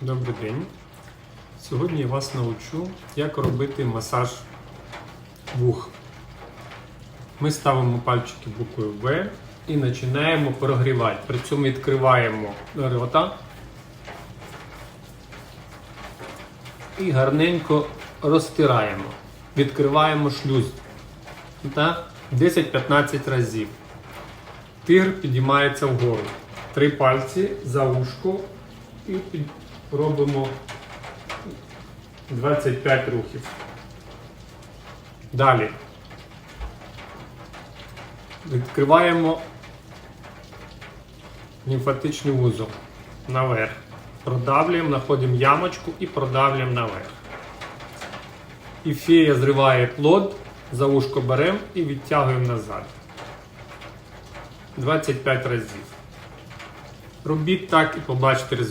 Добрий день. Сьогодні я вас навчу, як робити масаж вух. Ми ставимо пальчики буквою В і починаємо прогрівати. При цьому відкриваємо рота і гарненько розтираємо. Відкриваємо шлюз. 10-15 разів. Тигр підіймається вгору. Три пальці за ушко і робимо 25 рухів. Далі. Відкриваємо лімфатичний вузол наверх. Продавлюємо, знаходимо ямочку і продавлюємо наверх. І фея зриває плод, за ушко беремо і відтягуємо назад. 25 разів. Робіть так і побачите результат.